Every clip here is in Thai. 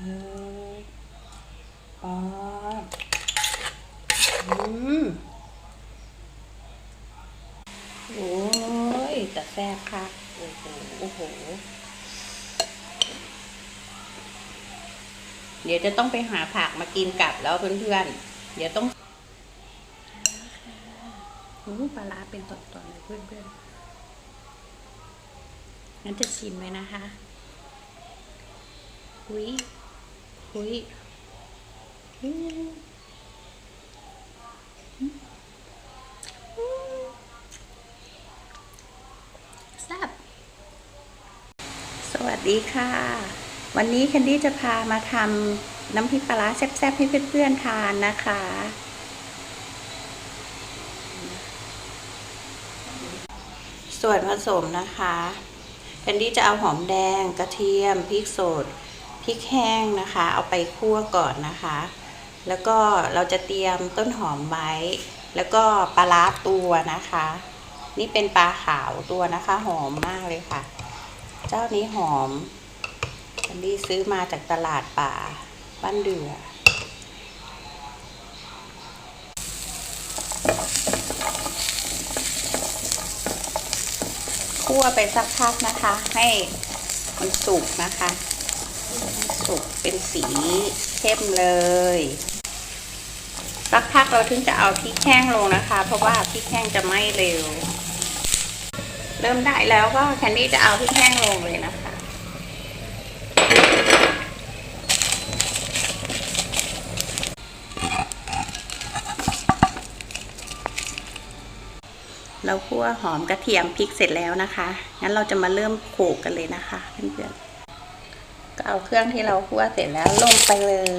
ออปอดอืมโอ้ยแต่แซ่บค่ะ โอ้โห โอ้โห เดี๋ยวจะต้องไปหาผักมากินกลับแล้วเพื่อนๆ เดี๋ยวต้องโอ้ปลาร้าเป็นตอนๆเลยเพื่อนๆงั้นจะชิมไหมนะคะหุย หุยแซ่บสวัสดีค่ะ วันนี้แคนดี้จะพามาทำน้ำพริกปลาร้าแซ่บๆให้เพื่อนๆทานนะคะส่วนผสมนะคะแคนดี้จะเอาหอมแดง กระเทียม พริกสด พริกแห้งนะคะ เอาไปคั่วก่อนนะคะ แล้วก็เราจะเตรียมต้นหอมไว้ แล้วก็ปลาร้าตัวนะคะ นี่เป็นปลาขาวตัวนะคะ หอมมากเลยค่ะ เจ้านี้หอมแคนดี้ซื้อมาจากตลาดป่าบ้านเดือคั่วไปสักพักนะคะ ให้มันสุกนะคะ สุกเป็นสีเข้มเลยสักพักเราถึงจะเอาพริกแห้งลงนะคะ เพราะว่าพริกแห้งจะไหม้เร็ว เริ่มได้แล้วก็แคนดี้จะเอาพริกแห้งลงเลยนะคะ เราคั่วหอมกระเทียมพริกเสร็จแล้วนะคะ งั้นเราจะมาเริ่มโขกกันเลยนะคะเพื่อนๆ ก็เอาเครื่องที่เราคั่วเสร็จแล้วลงไปเลย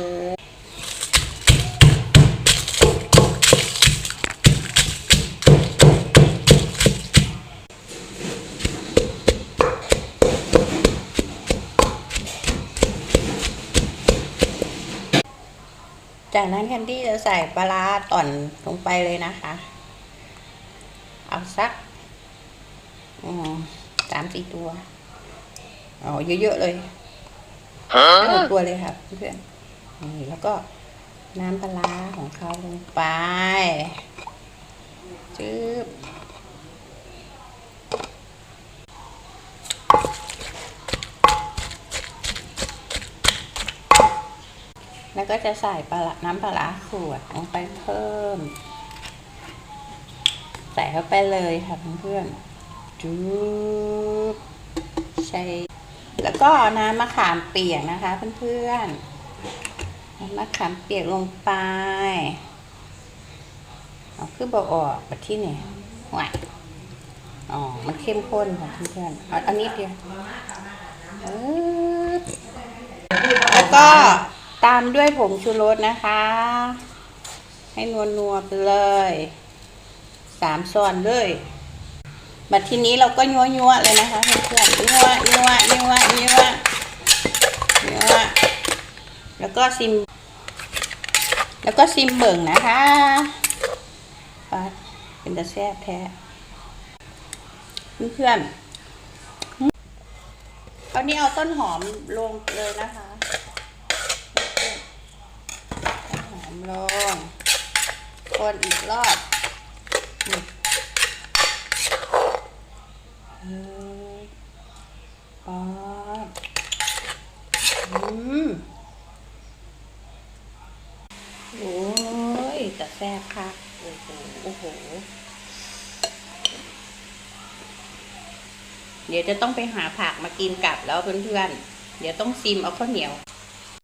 จากนั้นแคนดี้จะใส่ปลาต่อนลงไปเลยนะคะ เอาสักสามสี่ตัวเอาเยอะๆเลย หมดตัวเลยค่ะเพื่อนนี่แล้วก็น้ำปลาของเขาลงไปจืบแล้วก็จะใส่ปลาน้ำปลาขวดลงไปเพิ่ม ใส่เข้าไปเลยค่ะเพื่อนๆจุ๊บใช่ แล้วก็น้ำมะขามเปียกนะคะเพื่อนๆน้ำมะขามเปียกลงไปเอาขึ้นบอออกแบบที่นี่หวานอ๋อ มันเข้มข้นค่ะเพื่อนๆเอาอันนี้เดียวแล้วก็ตามด้วยผงชูรสนะคะ ให้นัวๆไปเลย สามซอนเลยแบัดทีนี้เราก็ยัวยัวๆเลยนะคะเพื่อนๆยัวยัวยัวยัวยัวแล้ว ก็ซิม แล้วก็ซิมเบิ่งนะคะปัดเป็นตะแซ่บแท้เพื่อนๆเอานี้เอาต้นหอมลงเลยนะคะต้นหอมลงคนอีกรอบเออปอดอืม โอ้ยแต่แซ่บค่ะโอ้โหโอ้โห เดี๋ยวจะต้องไปหาผักมากินกลับแล้วเพื่อนๆ เดี๋ยวต้องซิมเอาข้าวเหนียว